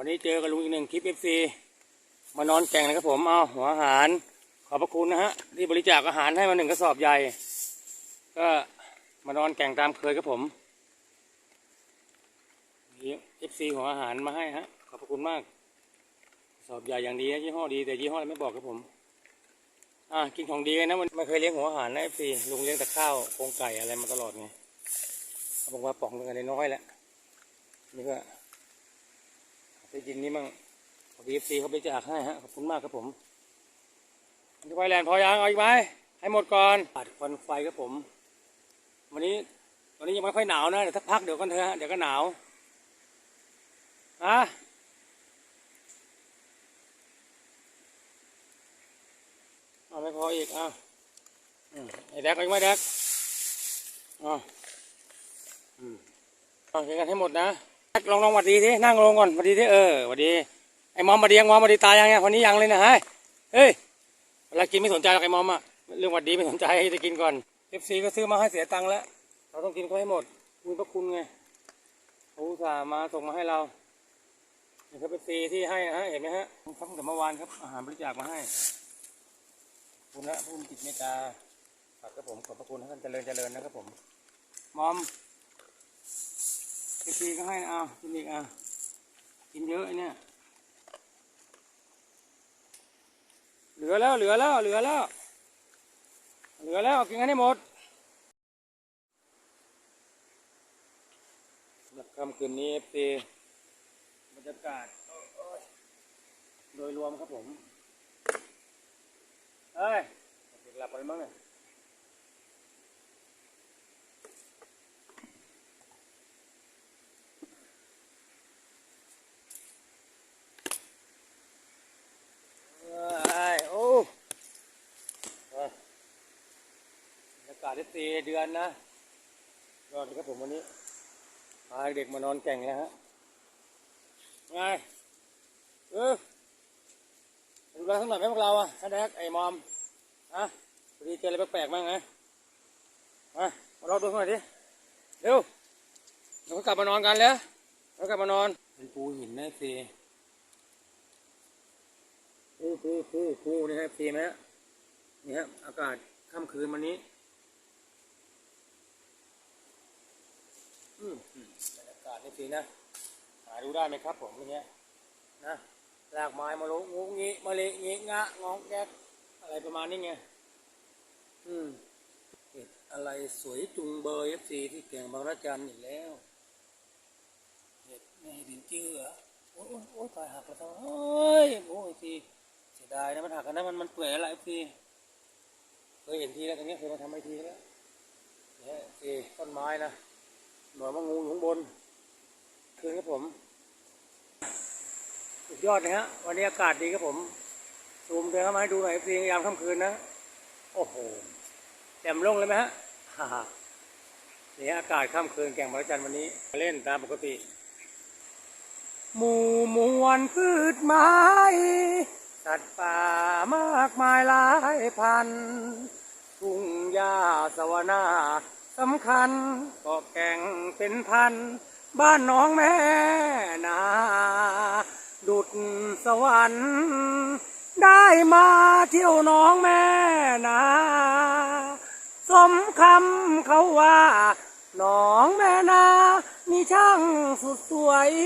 วันนี้เจอกับลุงอีกหนึ่งคลิปเอฟซีมานอนแก่งนะครับผมเอาหัวอาหาร ขอบพระคุณนะฮะที่บริจาคอาหารให้มาหนึ่งกระสอบใหญ่ ก็มานอนแก่งตามเคยครับผมเอฟซีหัวอาหารมาให้ฮะขอบพระคุณมากกระสอบใหญ่อย่างดีนะยี่ห้อดีแต่ยี่ห้ออะไรไม่บอกครับผมอะกินของดีนะมันไม่เคยเลี้ยงหัวอาหารนะเอฟซีลุงเลี้ยงแต่ข้าวโครงไก่อะไรมาตลอดไงเขาบอกว่าป่องเงินน้อยๆแล้วนี่ก็ ด้ยินนี่มั่งบีเอฟซีเขาไปแจกให้ฮะขอบคุณมากครับผมจะไปแลนพอยังเอาอีกไหมให้หมดก่อนปัดควันไฟครับผม วันนี้วันนี้ยังไม่ค่อยหนาวนะเดี๋ยวสักพักเดี๋ยวกันเถอะเดี๋ยวก็หนาวอะเอาไม่พออีกอะไอ้แดกเอาอีกไหมแดกอะอืมเอากินกันให้หมดนะ ลองลองหวัดดีที่นั่งลงก่อนหวัดดีที่เออหวัดดีไอ้มอมมาดียังมอมมาดีตายยังไงคนนี้ยังเลยนะฮ้ยเฮ้ยเวลากินไม่สนใจหรอกไอ้มอมอะเรื่องหวัดดีไม่สนใจจะกินก่อนเอฟซีก็ซื้อมาให้เสียตังค์แล้ว เราต้องกินเขาให้หมดคุณพระคุณไงเขาอุตส่ามาส่งมาให้เรานี่ครับเอฟซีที่ให้นะฮะเห็นไหมฮะทั้งแต่เมื่อวานครับอาหารบริจาคมาให้คุณนะผู้มีจิตเมตตาฝากครับผมขอบพระคุณท่านเจริญเจริญนะครับผมมอม กินทีก็ให้เอากินอีกอะกินเยอะเนี่ย เหลือแล้วเหลือแล้วเหลือแล้ว เหลือแล้วกินให้หมดหรับค่ำคืนนี้เปีบรรยากาศโดยรวมครับผม เฮ้ยหลับไปมั้งเนี่ย เอ้ยโอ้เอ้ยบรรยากาศได้ตีเดือนนะยอดเลยครับผมวันนี้พาเด็กมานอนแก่งแล้วฮะไงเออดูแลสักหน่อยไหมพวกเราอะฮะแดกไอ้มอมฮะพอดีเจออะไรแปลกๆบ้างไงมามาลองดูหน่อยดิเร็วเดี๋ยวเขากลับมานอนกันแล้วเขากลับมานอนเป็นปูหินนะสีปูปูปูปูนี่ครับพีไหมฮะนี่ครับอากาศค่ำคืนวันนี้ อืมบรรยากาศนี่พีนะ หาดูได้ไหมครับผมอย่างเงี้ยนะรากไม้มาลงงูงี้มาเละงี้งะงองแกกอะไรประมาณนี้ไง อืมเห็ดอะไรสวยจุงเบยเอฟซีที่แก่งบางระจันอีกแล้วเห็ดไม่เห็นจื้อเหรอโอ้ยโอ้ยตายหักแล้วทั้งเฮ้ยโอ้ยทีเสียดายนะมันหักกันนะมันมันเปื่อยแล้วไอ้พี่เคยเห็นทีแล้วตรงเนี้ยเคยมาทำไอทีแล้วเนี่ยทีต้นไม้นะ หน่อยว่างูอยู่ข้างบน คืนครับผม สุดยอดนะฮะ วันนี้อากาศดีครับผม ซูมเดินเข้ามาให้ดูหน่อยเพียามค่ำคืนนะ โอ้โหแจ่มลงเลยไหมฮะฮ่าฮ่านี่อากาศค่ำคืนแก่งมรจันทร์วันนี้ เล่นตามปกติ หมู่มวลพืชไม้สัตว์ป่ามากมายหลายพัน ทุ่งหญ้าสวนา สำคัญก็แก่งเป็นพัน บ้านน้องแม่นา ดุดสวรรค์ ได้มาเที่ยวน้องแม่นาสมคำเขาว่า น้องแม่นา มีช่างสุดสวย